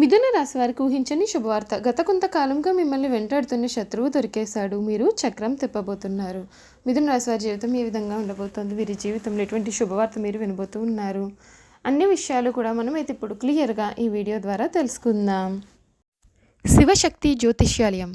మిథున రాశి వారికి ఊహించని శుభవార్త. గత కొంతకాలంగా మిమ్మల్ని వెంటాడుతున్న శత్రువు దొరికేశాడు. మీరు చక్రం తిప్పబోతున్నారు. మిథున రాశి వారి జీవితం ఏ విధంగా ఉండబోతోంది? వీరి జీవితంలో ఎటువంటి శుభవార్త మీరు వినబోతూ ఉన్నారు? అన్ని విషయాలు కూడా మనమైతే ఇప్పుడు క్లియర్గా ఈ వీడియో ద్వారా తెలుసుకుందాం. శివశక్తి జ్యోతిష్యాలయం.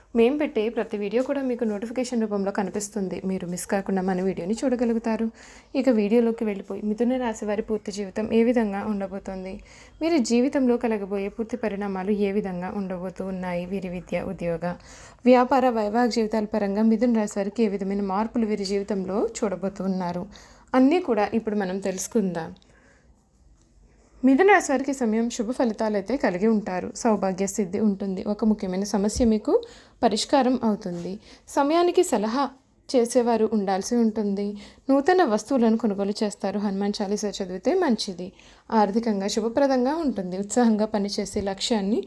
మేము పెట్టే ప్రతి వీడియో కూడా మీకు నోటిఫికేషన్ రూపంలో కనిపిస్తుంది. మీరు మిస్ కాకుండా మన వీడియోని చూడగలుగుతారు. ఇక వీడియోలోకి వెళ్ళిపోయి మిథున రాశి వారి పూర్తి జీవితం ఏ విధంగా ఉండబోతోంది? వీరి జీవితంలో కలగబోయే పూర్తి పరిణామాలు ఏ విధంగా ఉండబోతూ ఉన్నాయి? వీరి విద్య ఉద్యోగ వ్యాపార వైవాహిక జీవితాల పరంగా మిథున రాశి వారికి ఏ విధమైన మార్పులు వీరి జీవితంలో చూడబోతున్నారు? అన్నీ కూడా ఇప్పుడు మనం తెలుసుకుందాం. మిథున రాశి వారికి సమయం శుభ ఫలితాలు అయితే కలిగి ఉంటారు. సౌభాగ్య సిద్ధి ఉంటుంది. ఒక ముఖ్యమైన సమస్య మీకు పరిష్కారం అవుతుంది. సమయానికి సలహా చేసేవారు ఉండాల్సి ఉంటుంది. నూతన వస్తువులను కొనుగోలు చేస్తారు. హనుమాన్ చాలీసా చదివితే మంచిది. ఆర్థికంగా శుభప్రదంగా ఉంటుంది. ఉత్సాహంగా పనిచేసే లక్ష్యాన్ని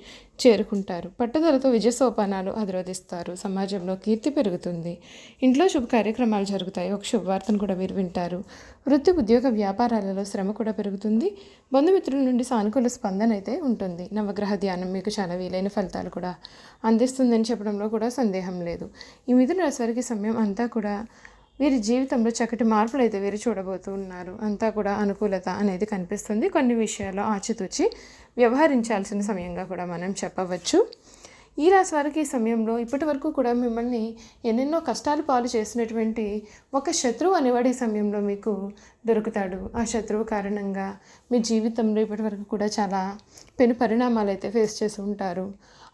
చేరుకుంటారు. పట్టుదలతో విజయ సోపానాలు అధిరోధిస్తారు. సమాజంలో కీర్తి పెరుగుతుంది. ఇంట్లో శుభ కార్యక్రమాలు జరుగుతాయి. ఒక శుభవార్తను కూడా మీరు వింటారు. వృత్తి ఉద్యోగ వ్యాపారాలలో శ్రమ కూడా పెరుగుతుంది. బంధుమిత్రుల నుండి సానుకూల స్పందన అయితే ఉంటుంది. నవగ్రహ ధ్యానం మీకు చాలా వీలైన ఫలితాలు కూడా అందిస్తుందని చెప్పడంలో కూడా సందేహం లేదు. ఈ మిథున రాశి వారికి సమయం అంతా కూడా వీరి జీవితంలో చక్కటి మార్పులు అయితే వీరు చూడబోతూ ఉన్నారు. అంతా కూడా అనుకూలత అనేది కనిపిస్తుంది. కొన్ని విషయాల్లో ఆచితూచి వ్యవహరించాల్సిన సమయంగా కూడా మనం చెప్పవచ్చు. ఈ రాశి వారికి ఈ సమయంలో ఇప్పటి వరకు కూడా మిమ్మల్ని ఎన్నెన్నో కష్టాలు పాలు చేసినటువంటి ఒక శత్రువు అనేవాడు ఈ సమయంలో మీకు దొరుకుతాడు. ఆ శత్రువు కారణంగా మీ జీవితంలో ఇప్పటి వరకు కూడా చాలా పెను పరిణామాలు అయితే ఫేస్ చేసి ఉంటారు.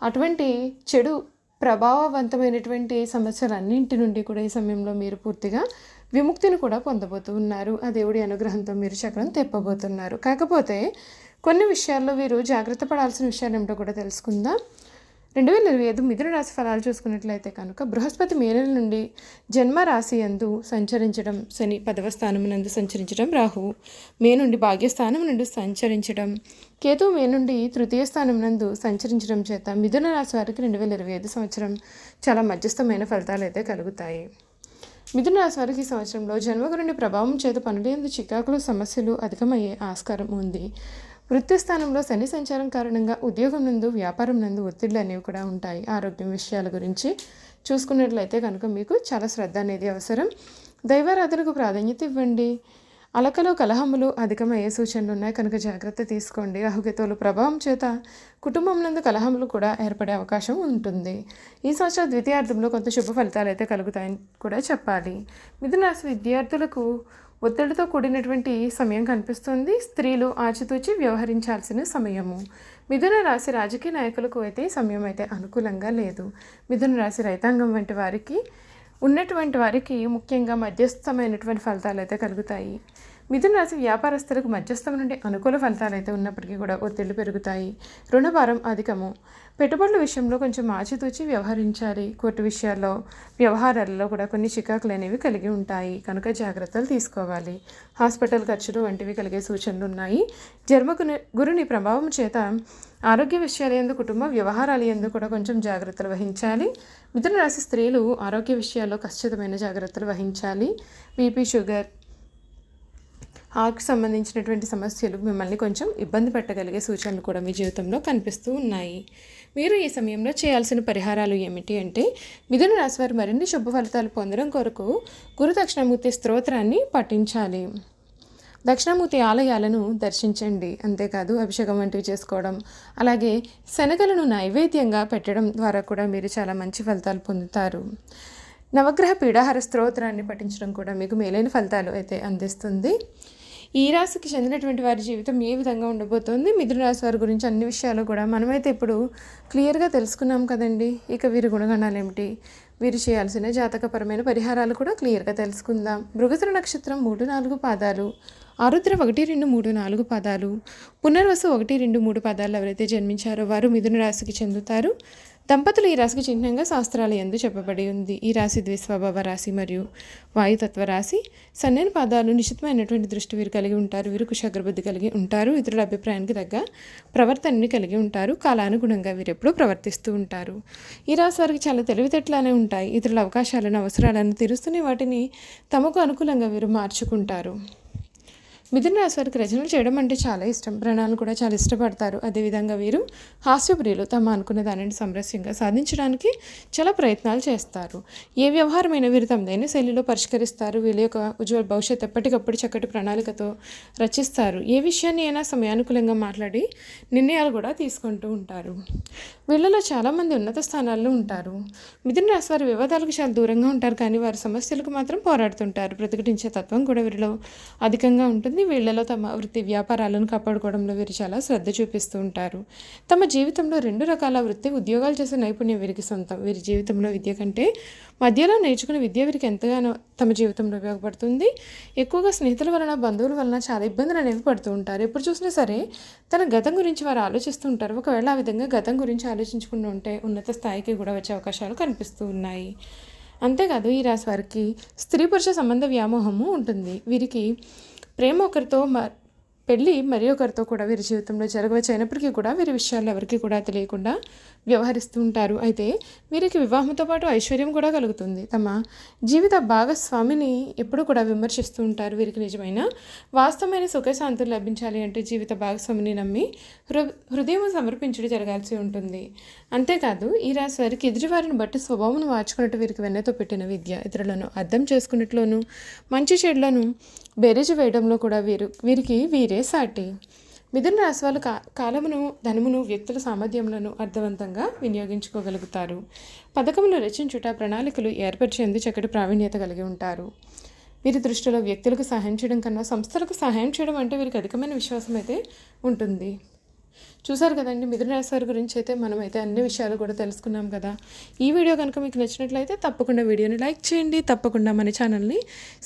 అటువంటి చెడు ప్రభావవంతమైనటువంటి సమస్యలన్నింటి నుండి కూడా ఈ సమయంలో మీరు పూర్తిగా విముక్తిని కూడా పొందబోతూ ఉన్నారు. ఆ దేవుడి అనుగ్రహంతో మీరు చక్రం తెప్పబోతున్నారు. కాకపోతే కొన్ని విషయాల్లో వీరు జాగ్రత్త పడాల్సిన విషయాలు ఏమిటో కూడా తెలుసుకుందాం. రెండు వేల ఇరవై ఐదు మిథున రాశి ఫలాలు చూసుకున్నట్లయితే కనుక బృహస్పతి మే నెల నుండి జన్మ రాశి యందు సంచరించడం శని పదవ స్థానం నందు సంచరించడం రాహువు. మే నుండి భాగ్యస్థానం నుండి సంచరించడం. కేతు మే నుండి తృతీయ స్థానం నందు సంచరించడం చేత మిథున రాశి వారికి రెండు వేల ఇరవై ఐదు సంవత్సరం చాలా మధ్యస్థమైన ఫలితాలు అయితే కలుగుతాయి. మిథున రాశి వారికి ఈ సంవత్సరంలో జన్మగురుని ప్రభావం చేత పనులందు చికాకులు సమస్యలు అధికమయ్యే ఆస్కారం ఉంది. వృత్తి స్థానంలో శని సంచారం కారణంగా ఉద్యోగం నందు వ్యాపారం నందు ఒత్తిళ్ళు అనేవి కూడా ఉంటాయి. ఆరోగ్యం విషయాల గురించి చూసుకున్నట్లయితే కనుక మీకు చాలా శ్రద్ధ అనేది అవసరం. దైవారాధనకు ప్రాధాన్యత ఇవ్వండి. అలకలో కలహములు అధికమయ్యే సూచనలు ఉన్నాయి. కనుక జాగ్రత్త తీసుకోండి. అహుగతోలు ప్రభావం చేత కుటుంబం నందు కలహములు కూడా ఏర్పడే అవకాశం ఉంటుంది. ఈ సంవత్సరం ద్వితీయార్థంలో కొంత శుభ ఫలితాలు అయితే కలుగుతాయని కూడా చెప్పాలి. మిథున రాశి విద్యార్థులకు ఒత్తిడితో కూడినటువంటి సమయం కనిపిస్తుంది. స్త్రీలు ఆచితూచి వ్యవహరించాల్సిన సమయము. మిథున రాశి రాజకీయ నాయకులకు అయితే సమయం అయితే అనుకూలంగా లేదు. మిథున రాశి రైతాంగం వంటి వారికి ఉన్నటువంటి వారికి ముఖ్యంగా మధ్యస్థమైనటువంటి ఫలితాలు అయితే కలుగుతాయి. మిథున రాశి వ్యాపారస్తులకు మధ్యస్థం నుండి అనుకూల ఫలితాలు అయితే ఉన్నప్పటికీ కూడా ఒత్తిళ్ళు పెరుగుతాయి. రుణభారం అధికము. పెట్టుబడుల విషయంలో కొంచెం ఆచితూచి వ్యవహరించాలి. కోర్టు విషయాల్లో వ్యవహారాలలో కూడా కొన్ని చికాకులు అనేవి కలిగి ఉంటాయి. కనుక జాగ్రత్తలు తీసుకోవాలి. హాస్పిటల్ ఖర్చులు వంటివి కలిగే సూచనలు ఉన్నాయి. జన్మగుని గురుని ప్రభావం చేత ఆరోగ్య విషయాల ఎందు కుటుంబ వ్యవహారాలు ఎందు కూడా కొంచెం జాగ్రత్తలు వహించాలి. మిథున రాశి స్త్రీలు ఆరోగ్య విషయాల్లో ఖచ్చితమైన జాగ్రత్తలు వహించాలి. బీపీ షుగర్ హార్ట్కి సంబంధించినటువంటి సమస్యలు మిమ్మల్ని కొంచెం ఇబ్బంది పెట్టగలిగే సూచనలు కూడా మీ జీవితంలో కనిపిస్తూ ఉన్నాయి. మీరు ఈ సమయంలో చేయాల్సిన పరిహారాలు ఏమిటి అంటే మిథున రాశి వారు మరిన్ని శుభ ఫలితాలు పొందడం కొరకు గురు దక్షిణామూర్తి స్తోత్రాన్ని పఠించాలి. దక్షిణామూర్తి ఆలయాలను దర్శించండి. అంతేకాదు అభిషేకం వంటివి చేసుకోవడం అలాగే శనగలను నైవేద్యంగా పెట్టడం ద్వారా కూడా మీరు చాలా మంచి ఫలితాలు పొందుతారు. నవగ్రహ పీడాహార స్తోత్రాన్ని పఠించడం కూడా మీకు మేలైన ఫలితాలు అయితే అందిస్తుంది. ఈ రాశికి చెందినటువంటి వారి జీవితం ఏ విధంగా ఉండబోతోంది? మిథున రాశి వారి గురించి అన్ని విషయాలు కూడా మనమైతే ఇప్పుడు క్లియర్గా తెలుసుకున్నాం కదండి. ఇక వీరి గుణగణాలు ఏమిటి? వీరు చేయాల్సిన జాతకపరమైన పరిహారాలు కూడా క్లియర్గా తెలుసుకుందాం. మృగశిర నక్షత్రం మూడు నాలుగు పాదాలు ఆరుద్ర ఒకటి రెండు మూడు నాలుగు పదాలు పునర్వసు ఒకటి రెండు మూడు పదాలు ఎవరైతే జన్మించారో వారు మిథున రాశికి చెందుతారు. దంపతులు ఈ రాశికి చిహ్నంగా శాస్త్రాలు ఎందు చెప్పబడి ఉంది. ఈ రాశి ద్విస్వభావ రాశి మరియు వాయుతత్వ రాశి సన్నని పాదాలు నిశ్చితమైనటువంటి దృష్టి వీరు కలిగి ఉంటారు. వీరు కుశాగ్రబుద్ధి కలిగి ఉంటారు. ఇతరుల అభిప్రాయానికి తగ్గ ప్రవర్తనని కలిగి ఉంటారు. కాలానుగుణంగా వీరు ఎప్పుడూ ప్రవర్తిస్తూ ఉంటారు. ఈ రాశి వారికి చాలా తెలివితేటలానే ఉంటాయి. ఇతరుల అవకాశాలను అవసరాలను తీరుస్తూనే వాటిని తమకు అనుకూలంగా వీరు మార్చుకుంటారు. మిథున రాశి వారికి రచనలు చేయడం అంటే చాలా ఇష్టం. ప్రణాళిక కూడా చాలా ఇష్టపడతారు. అదేవిధంగా వీరు హాస్యప్రియులు. తమ అనుకున్న దానిని సమరస్యంగా సాధించడానికి చాలా ప్రయత్నాలు చేస్తారు. ఏ వ్యవహారమైన వీరు తమదైన శైలిలో పరిష్కరిస్తారు. వీళ్ళ యొక్క ఉజ్వల భవిష్యత్ ఎప్పటికప్పుడు చక్కటి ప్రణాళికతో రచిస్తారు. ఏ విషయాన్ని అయినా సమయానుకూలంగా మాట్లాడి నిర్ణయాలు కూడా తీసుకుంటూ ఉంటారు. వీళ్ళలో చాలామంది ఉన్నత స్థానాల్లో ఉంటారు. మిథున రాశి వారి వివాదాలకు చాలా దూరంగా ఉంటారు. కానీ వారి సమస్యలకు మాత్రం పోరాడుతుంటారు. ప్రతిఘటించే తత్వం కూడా వీరిలో అధికంగా ఉంటుంది. వీళ్ళలో తమ వృత్తి వ్యాపారాలను కాపాడుకోవడంలో వీరు చాలా శ్రద్ధ చూపిస్తూ ఉంటారు. తమ జీవితంలో రెండు రకాల వృత్తి ఉద్యోగాలు చేసే నైపుణ్యం వీరికి సొంతం. వీరి జీవితంలో విద్య కంటే మధ్యలో నేర్చుకునే విద్య వీరికి ఎంతగానో తమ జీవితంలో ఉపయోగపడుతుంది. ఎక్కువగా స్నేహితుల వలన బంధువుల వలన చాలా ఇబ్బందులు అనేవి పడుతూ ఉంటారు. ఎప్పుడు చూసినా సరే తన గతం గురించి వారు ఆలోచిస్తూ ఉంటారు. ఒకవేళ ఆ విధంగా గతం గురించి ఆలోచించకుండా ఉంటే ఉన్నత స్థాయికి కూడా వచ్చే అవకాశాలు కనిపిస్తూ ఉన్నాయి. అంతేకాదు ఈ రాశి వారికి స్త్రీ పురుష సంబంధ వ్యామోహము ఉంటుంది. వీరికి ప్రేమ ఒకరితో మ పెళ్ళి మరి ఒకరితో కూడా వీరి జీవితంలో జరగవచ్చు అయినప్పటికీ కూడా వీరి విషయాలు ఎవరికి కూడా తెలియకుండా వ్యవహరిస్తూ ఉంటారు. అయితే వీరికి వివాహంతో పాటు ఐశ్వర్యం కూడా కలుగుతుంది. తమ జీవిత భాగస్వామిని ఎప్పుడు కూడా విమర్శిస్తూ ఉంటారు. వీరికి నిజమైన వాస్తవమైన సుఖశాంతులు లభించాలి అంటే జీవిత భాగస్వామిని నమ్మి హృ హృదయం సమర్పించడం జరగాల్సి ఉంటుంది. అంతేకాదు ఈ రాశి వారికి ఎదుటివారిని బట్టి స్వభావం మార్చుకున్నట్టు వీరికి వెన్నతో పెట్టిన విద్య ఇతరులను అర్థం చేసుకున్నట్లోనూ మంచి చెడులను బేరేజ్ వేయడంలో కూడా వీరు వీరికి వీరే సాటి మిథున రాశి వాళ్ళు కా కాలమును ధనమును వ్యక్తుల సామర్థ్యములను అర్థవంతంగా వినియోగించుకోగలుగుతారు. పథకములు రచించుట ప్రణాళికలు ఏర్పరిచేందుకు చక్కటి ప్రావీణ్యత కలిగి ఉంటారు. వీరి దృష్టిలో వ్యక్తులకు సహాయం చేయడం కన్నా సంస్థలకు సహాయం చేయడం అంటే వీరికి అధికమైన విశ్వాసం అయితే ఉంటుంది. చూసారు కదండి మిథున రాశి వారి గురించి అయితే మనమైతే అన్ని విషయాలు కూడా తెలుసుకున్నాం కదా. ఈ వీడియో కనుక మీకు నచ్చినట్లయితే తప్పకుండా వీడియోని లైక్ చేయండి తప్పకుండా మన ఛానల్ని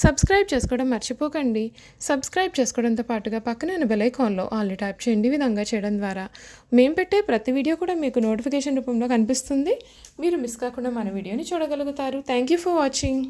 సబ్స్క్రైబ్ చేసుకోవడం మర్చిపోకండి. సబ్స్క్రైబ్ చేసుకోవడంతో పాటుగా పక్కన బెల్ ఐకాన్లో ఆల్ని ట్యాప్ చేయండి విధంగా చేయడం ద్వారా. మేము పెట్టే ప్రతి వీడియో కూడా మీకు నోటిఫికేషన్ రూపంలో కనిపిస్తుంది. మీరు మిస్ కాకుండా మన వీడియోని చూడగలుగుతారు. Thank you for watching.